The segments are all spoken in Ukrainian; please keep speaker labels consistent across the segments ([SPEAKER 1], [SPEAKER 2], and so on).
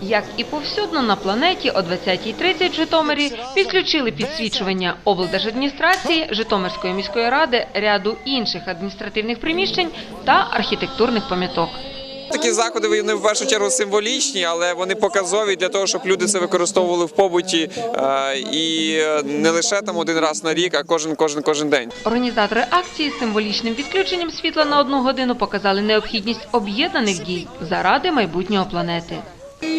[SPEAKER 1] Як і повсюдно на планеті, о 20.30 в Житомирі підключили підсвічування облдержадміністрації, Житомирської міської ради, ряду інших адміністративних приміщень та архітектурних пам'яток.
[SPEAKER 2] Такі заходи вони в першу чергу символічні, але вони показові для того, щоб люди це використовували в побуті е, і не лише там один раз на рік, а кожен кожен кожен день.
[SPEAKER 1] Організатори акції з символічним відключенням світла на одну годину показали необхідність об'єднаних дій заради майбутнього планети.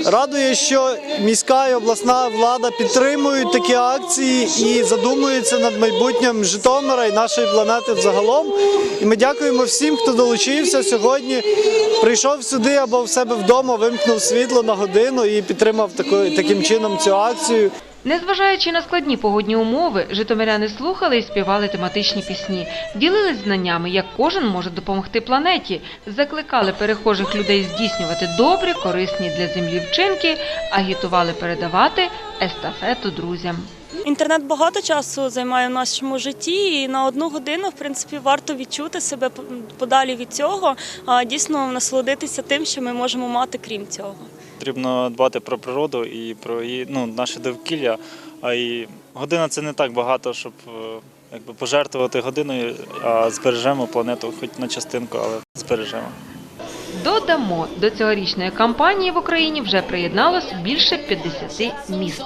[SPEAKER 3] Радує, що міська і обласна влада підтримують такі акції і задумуються над майбутнім Житомира і нашої планети взагалом. І ми дякуємо всім, хто долучився сьогодні. Прийшов сюди або в себе вдома, вимкнув світло на годину і підтримав таким чином цю акцію.
[SPEAKER 1] Незважаючи на складні погодні умови, житомиряни слухали і співали тематичні пісні, ділились знаннями, як кожен може допомогти планеті, закликали перехожих людей здійснювати добрі, корисні для землі вчинки, агітували передавати естафету друзям.
[SPEAKER 4] Інтернет багато часу займає в нашому житті, і на одну годину, в принципі, варто відчути себе подалі від цього, а дійсно насолодитися тим, що ми можемо мати крім цього.
[SPEAKER 5] Потрібно дбати про природу і про її, ну, наше довкілля. А і година це не так багато, щоб е, якби, пожертвувати годиною, а збережемо планету хоч на частинку, але збережемо.
[SPEAKER 1] Додамо, до цьогорічної кампанії в Україні вже приєдналось більше 50 міст.